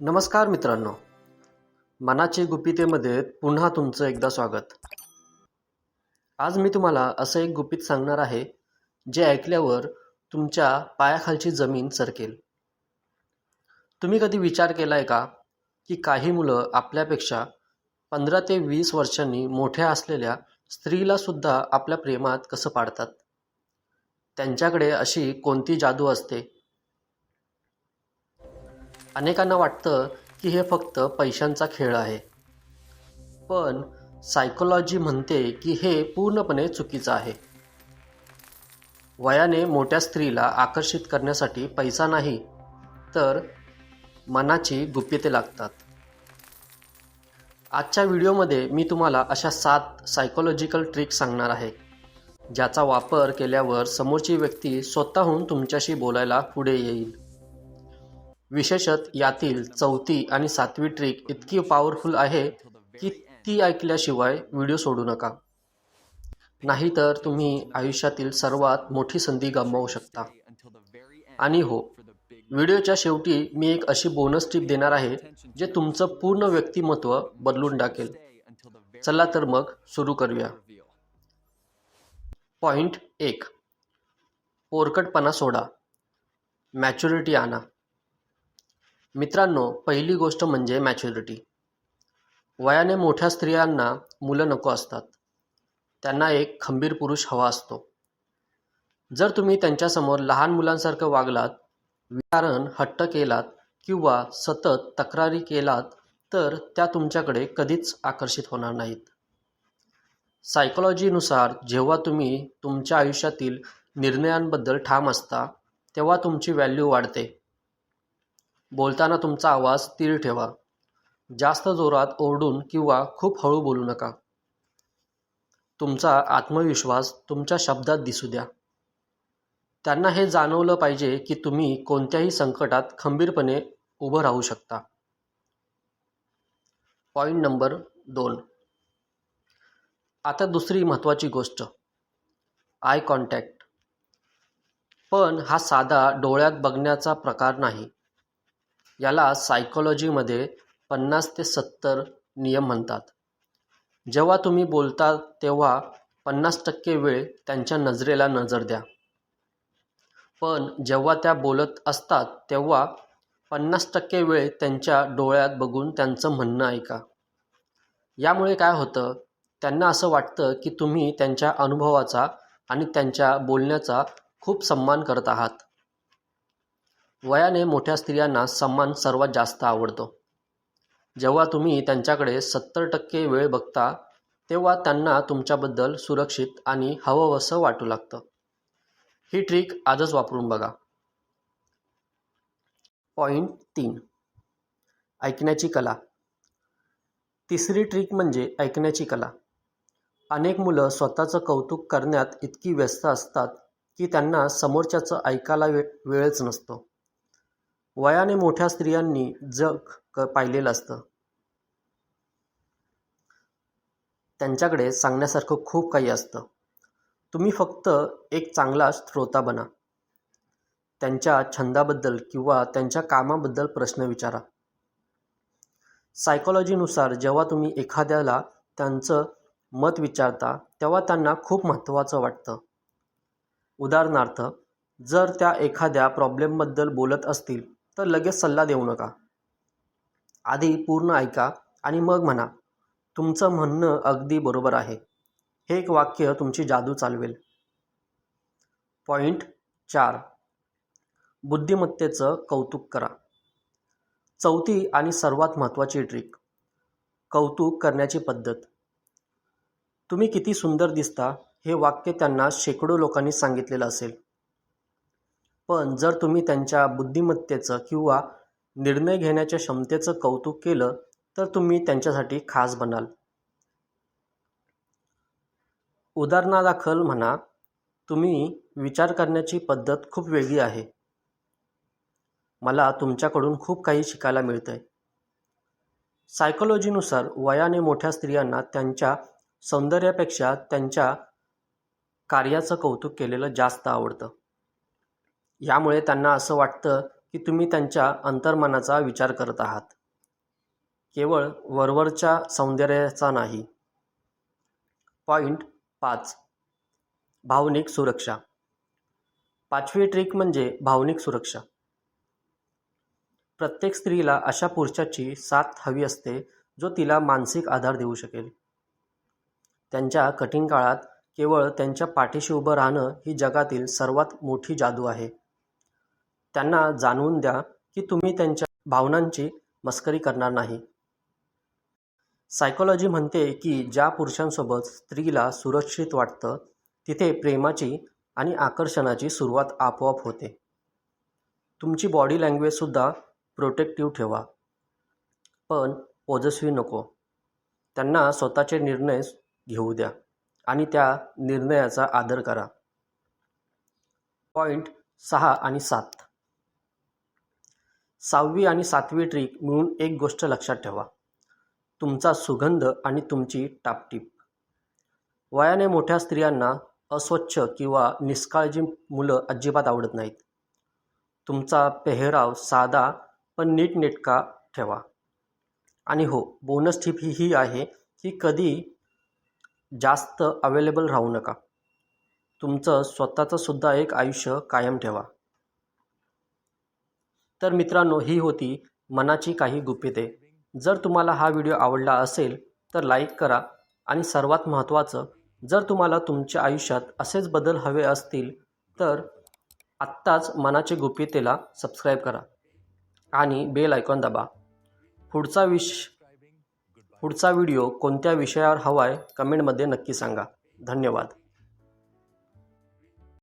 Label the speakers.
Speaker 1: नमस्कार मित्रांनो. मनाचे गुपितेमध्ये पुन्हा तुमचं एकदा स्वागत. आज मी तुम्हाला असं एक गुपित सांगणार आहे जे ऐकल्यावर तुमच्या पायाखालची जमीन सरकेल. तुम्ही कधी विचार केला आहे का की काही मुलं आपल्यापेक्षा पंधरा ते वीस वर्षांनी मोठ्या असलेल्या स्त्रीला सुद्धा आपल्या प्रेमात कसं पाडतात? त्यांच्याकडे अशी कोणती जादू असते? अनेकांना वाटतं की हे फक्त पैशांचा खेळ आहे. पण सायकोलॉजी म्हणते की हे पूर्णपणे चुकीचं आहे. वयाने मोठ्या स्त्रीला आकर्षित करण्यासाठी पैसा नाही तर मनाची गुप्यते लागतात. आजच्या व्हिडिओमध्ये मी तुम्हाला अशा सात सायकोलॉजिकल ट्रिक सांगणार आहे ज्याचा वापर केल्यावर समोरची व्यक्ती स्वतःहून तुमच्याशी बोलायला पुढे येईल. विशेषत यातील चौथी आणि सातवी ट्रिक इतकी पॉवरफुल आहे की ती ऐकल्याशिवाय व्हिडिओ सोडू नका. नाहीतर तुम्ही आयुष्यातील सर्वात मोठी संधी गमावू शकता. आणि हो व्हिडिओच्या शेवटी मी एक अशी बोनस टिप देणार आहे जे तुमचं पूर्ण व्यक्तिमत्व बदलून टाकेल. चला तर मग सुरू करूया. पॉइंट एक. पोरकटपणा सोडा. मॅच्युरिटी आणा. मित्रांनो पहिली गोष्ट म्हणजे मॅच्युरिटी. वयाने मोठ्या स्त्रियांना मुलं नको असतात. त्यांना एक खंबीर पुरुष हवा असतो. जर तुम्ही त्यांच्यासमोर लहान मुलांसारखं वागलात विचारण हट्ट केलात किंवा सतत तक्रारी केलात तर त्या तुमच्याकडे कधीच आकर्षित होणार नाहीत. सायकोलॉजीनुसार जेव्हा तुम्ही तुमच्या आयुष्यातील निर्णयांबद्दल ठाम असता तेव्हा तुमची व्हॅल्यू वाढते. बोलताना तुमचा आवाज स्थिर ठेवा. जास्त जोरात ओरडून किंवा खूप हळू बोलू नका. तुमचा आत्मविश्वास तुमच्या शब्दात दिसू द्या. त्यांना हे जाणवलं पाहिजे की तुम्ही कोणत्याही संकटात खंबीरपणे उभं राहू शकता. पॉईंट नंबर दोन. आता दुसरी महत्त्वाची गोष्ट. Eye contact. पण हा साधा डोळ्यात बघण्याचा प्रकार नाही. याला सायकोलॉजीमध्ये पन्नास ते सत्तर नियम म्हणतात. जेव्हा तुम्ही बोलता तेव्हा पन्नास टक्के वेळ त्यांच्या नजरेला नजर द्या. पण जेव्हा त्या बोलत असतात तेव्हा पन्नास टक्के वेळ त्यांच्या डोळ्यात बघून त्यांचं म्हणणं ऐका. यामुळे काय होतं त्यांना असं वाटतं की तुम्ही त्यांच्या अनुभवाचा आणि त्यांच्या बोलण्याचा खूप सन्मान करत आहात. वयाने मोठ्या स्त्रियांना सन्मान सर्वात जास्त आवडतो. जेव्हा तुम्ही त्यांच्याकडे सत्तर टक्के वेळ बघता तेव्हा त्यांना तुमच्याबद्दल सुरक्षित आणि हवंवसं वाटू लागतं. ही ट्रिक आजच वापरून बघा. पॉईंट तीन. ऐकण्याची कला. तिसरी ट्रिक म्हणजे ऐकण्याची कला. अनेक मुलं स्वतःचं कौतुक करण्यात इतकी व्यस्त असतात की त्यांना समोरच्याचं ऐकायला वे वेळच नसतो. वयाने मोठ्या स्त्रियांनी जग क पाहिलेलं असतं. त्यांच्याकडे सांगण्यासारखं खूप काही असतं. तुम्ही फक्त एक चांगला श्रोता बना. त्यांच्या छंदाबद्दल किंवा त्यांच्या कामाबद्दल प्रश्न विचारा. सायकोलॉजीनुसार जेव्हा तुम्ही एखाद्याला त्यांचं मत विचारता तेव्हा त्यांना खूप महत्त्वाचं वाटतं. उदाहरणार्थ जर त्या एखाद्या प्रॉब्लेमबद्दल बोलत असतील तर लगेच सल्ला देऊ नका. आधी पूर्ण ऐका आणि मग म्हणा. तुमचं म्हणणं अगदी बरोबर आहे. हे एक वाक्य तुमची जादू चालवेल. पॉईंट चार. बुद्धिमत्तेचं कौतुक करा. चौथी आणि सर्वात महत्त्वाची ट्रिक कौतुक करण्याची पद्धत. तुम्ही किती सुंदर दिसता हे वाक्य त्यांना शेकडो लोकांनी सांगितलेलं असेल. पण जर तुम्ही त्यांच्या बुद्धिमत्तेचं किंवा निर्णय घेण्याच्या क्षमतेचं कौतुक केलं तर तुम्ही त्यांच्यासाठी खास बनाल. उदाहरणादाखल म्हणा तुम्ही विचार करण्याची पद्धत खूप वेगळी आहे. मला तुमच्याकडून खूप काही शिकायला मिळतं आहे सायकोलॉजीनुसार वयाने मोठ्या स्त्रियांना त्यांच्या सौंदर्यापेक्षा त्यांच्या कार्याचं कौतुक केलेलं जास्त आवडतं. यामुळे त्यांना असं वाटतं की तुम्ही त्यांच्या अंतर्मनाचा विचार करत आहात. केवळ वरवरच्या सौंदर्याचा नाही. पॉईंट पाच. भावनिक सुरक्षा. पाचवी ट्रिक म्हणजे भावनिक सुरक्षा. प्रत्येक स्त्रीला अशा पुरुषाची साथ हवी असते जो तिला मानसिक आधार देऊ शकेल. त्यांच्या कठीण काळात केवळ त्यांच्या पाठीशी उभं राहणं ही जगातील सर्वात मोठी जादू आहे. त्यांना जाणवून द्या की तुम्ही त्यांच्या भावनांची मस्करी करणार नाही. सायकोलॉजी म्हणते की ज्या पुरुषांसोबत स्त्रीला सुरक्षित वाटतं तिथे प्रेमाची आणि आकर्षणाची सुरुवात आपोआप होते. तुमची बॉडी लँग्वेजसुद्धा प्रोटेक्टिव्ह ठेवा. पण ओजस्वी नको. त्यांना स्वतःचे निर्णय घेऊ द्या आणि त्या निर्णयाचा आदर करा. पॉईंट सहा आणि सात. सहावी आणि सातवी ट्रिक मिळून एक गोष्ट लक्षात ठेवा. तुमचा सुगंध आणि तुमची टापटीप. वयाने मोठ्या स्त्रियांना अस्वच्छ किंवा निष्काळजी मुलं अजिबात आवडत नाहीत. तुमचा पेहराव साधा पण नीटनेटका ठेवा. आणि हो बोनस टिप ही ही आहे की कधी जास्त अवेलेबल राहू नका. तुमचं स्वतःचं सुद्धा एक आयुष्य कायम ठेवा. तर मित्रांनो ही होती मनाची काही गुपिते जर तुम्हाला हा व्हिडिओ आवडला असेल तर लाईक करा आणि सर्वात महत्त्वाचं जर तुम्हाला तुमच्या आयुष्यात असेच बदल हवे असतील तर आत्ताच मनाचे गुपितेला सबस्क्राईब करा आणि बेल आयकॉन दाबा. पुढचा विश पुढचा व्हिडिओ कोणत्या विषयावर हवा आहे कमेंटमध्ये नक्की सांगा. धन्यवाद.